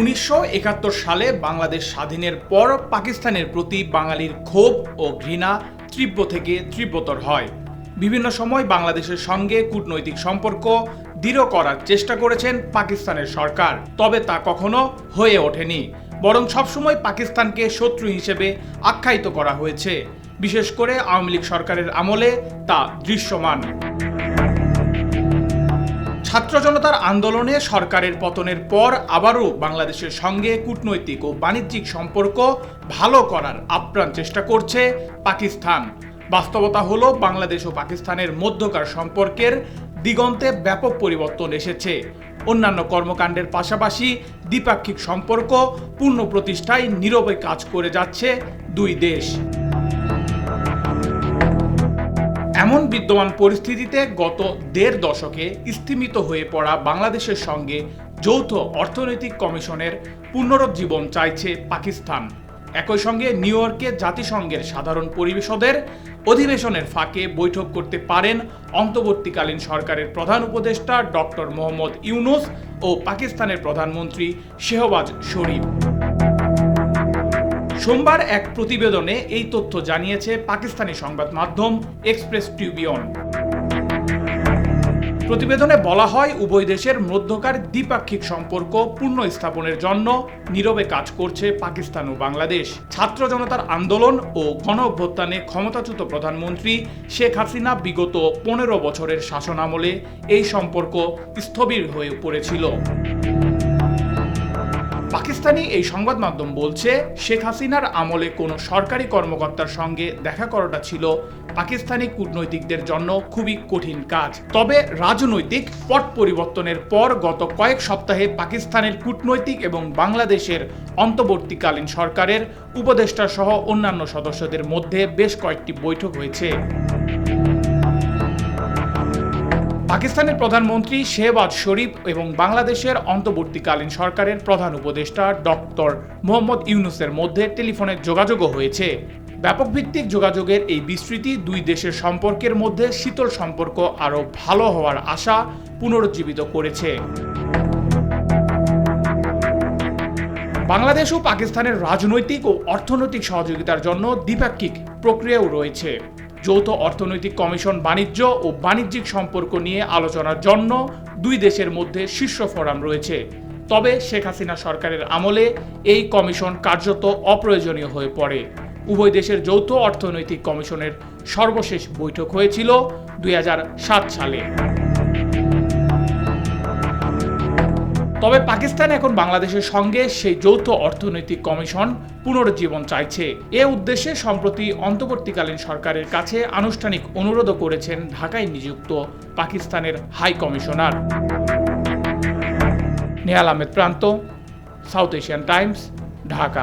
উনিশশো একাত্তর সালে বাংলাদেশ স্বাধীনের পর পাকিস্তানের প্রতি বাঙালির ক্ষোভ ও ঘৃণা তীব্র থেকে তীব্রতর হয়। বিভিন্ন সময় বাংলাদেশের সঙ্গে কূটনৈতিক সম্পর্ক দৃঢ় করার চেষ্টা করেছেন পাকিস্তানের সরকার, তবে তা কখনো হয়ে ওঠেনি। বরং সবসময় পাকিস্তানকে শত্রু হিসেবে আখ্যায়িত করা হয়েছে। বিশেষ করে আওয়ামী লীগ সরকারের আমলে তা দৃশ্যমান। ছাত্র জনতার আন্দোলনে সরকারের পতনের পর আবারও বাংলাদেশের সঙ্গে কূটনৈতিক ও বাণিজ্যিক সম্পর্ক ভালো করার আপ্রাণ চেষ্টা করছে পাকিস্তান। বাস্তবতা হলো বাংলাদেশ ও পাকিস্তানের মধ্যকার সম্পর্কের দিগন্তে ব্যাপক পরিবর্তন এসেছে। অন্যান্য কর্মকাণ্ডের পাশাপাশি দ্বিপাক্ষিক সম্পর্ক, পূর্ণ প্রতিষ্ঠায় নীরবে কাজ করে যাচ্ছে দুই দেশ। এমন বিদ্যমান পরিস্থিতিতে গত দেড় দশকে স্থিমিত হয়ে পড়া বাংলাদেশের সঙ্গে যৌথ অর্থনৈতিক কমিশনের পুনরুজ্জীবন চাইছে পাকিস্তান। একই সঙ্গে নিউ ইয়র্কে জাতিসংঘের সাধারণ পরিষদের অধিবেশনের ফাঁকে বৈঠক করতে পারেন অন্তর্বর্তীকালীন সরকারের প্রধান উপদেষ্টা ডক্টর মোহাম্মদ ইউনুস ও পাকিস্তানের প্রধানমন্ত্রী শেহবাজ শরীফ। সোমবার এক প্রতিবেদনে এই তথ্য জানিয়েছে পাকিস্তানি সংবাদ মাধ্যম এক্সপ্রেস ট্রিবিউন। প্রতিবেদনে বলা হয়, উভয় দেশের মধ্যকার দ্বিপাক্ষিক সম্পর্ক পূর্ণ স্থাপনের জন্য নীরবে কাজ করছে পাকিস্তান ও বাংলাদেশ। ছাত্র জনতার আন্দোলন ও গণ অভ্যুত্থানে ক্ষমতাচ্যুত প্রধানমন্ত্রী শেখ হাসিনা বিগত পনেরো বছরের শাসনামলে এই সম্পর্ক স্থবির হয়ে পড়েছিল। পাকিস্তানি এই সংবাদ মাধ্যম বলছে, শেখ হাসিনার আমলে কোনো সরকারি কর্মকর্তার সঙ্গে দেখা করাটা ছিল পাকিস্তানি কূটনৈতিকদের জন্য খুবই কঠিন কাজ। তবে রাজনৈতিক পট পরিবর্তনের পর গত কয়েক সপ্তাহে পাকিস্তানের কূটনৈতিক এবং বাংলাদেশের অন্তর্বর্তীকালীন সরকারের উপদেষ্টা সহ অন্যান্য সদস্যদের মধ্যে বেশ কয়েকটি বৈঠক হয়েছে। পাকিস্তানের প্রধানমন্ত্রী শেহবাজ শরীফ এবং বাংলাদেশের অন্তর্বর্তীকালীন সরকারের প্রধান উপদেষ্টা ডক্টর মোহাম্মদ ইউনুসের মধ্যে টেলিফোনে যোগাযোগও হয়েছে। ব্যাপক ভিত্তিক যোগাযোগের এই বিস্তৃতি দুই দেশের সম্পর্কের মধ্যে শীতল সম্পর্ক আরও ভালো হওয়ার আশা পুনরুজ্জীবিত করেছে। বাংলাদেশ ও পাকিস্তানের রাজনৈতিক ও অর্থনৈতিক সহযোগিতার জন্য দ্বিপাক্ষিক প্রক্রিয়াও রয়েছে। যৌথ অর্থনৈতিক কমিশন বাণিজ্য ও বাণিজ্যিক সম্পর্ক নিয়ে আলোচনার জন্য দুই দেশের মধ্যে শীর্ষ ফোরাম রয়েছে। তবে শেখ হাসিনা সরকারের আমলে এই কমিশন কার্যত অপ্রয়োজনীয় হয়ে পড়ে। উভয় দেশের যৌথ অর্থনৈতিক কমিশনের সর্বশেষ বৈঠক হয়েছিল দুই হাজার সাত সালে। তবে পাকিস্তান এখন বাংলাদেশের সঙ্গে সেই যৌথ অর্থনৈতিক কমিশন পুনরুজ্জীবন চাইছে। এ উদ্দেশ্যে সম্প্রতি অন্তর্বর্তীকালীন সরকারের কাছে আনুষ্ঠানিক অনুরোধও করেছেন ঢাকায় নিযুক্ত পাকিস্তানের হাই কমিশনার। নেহাল আহমেদ প্রান্ত, সাউথ এশিয়ান টাইমস, ঢাকা।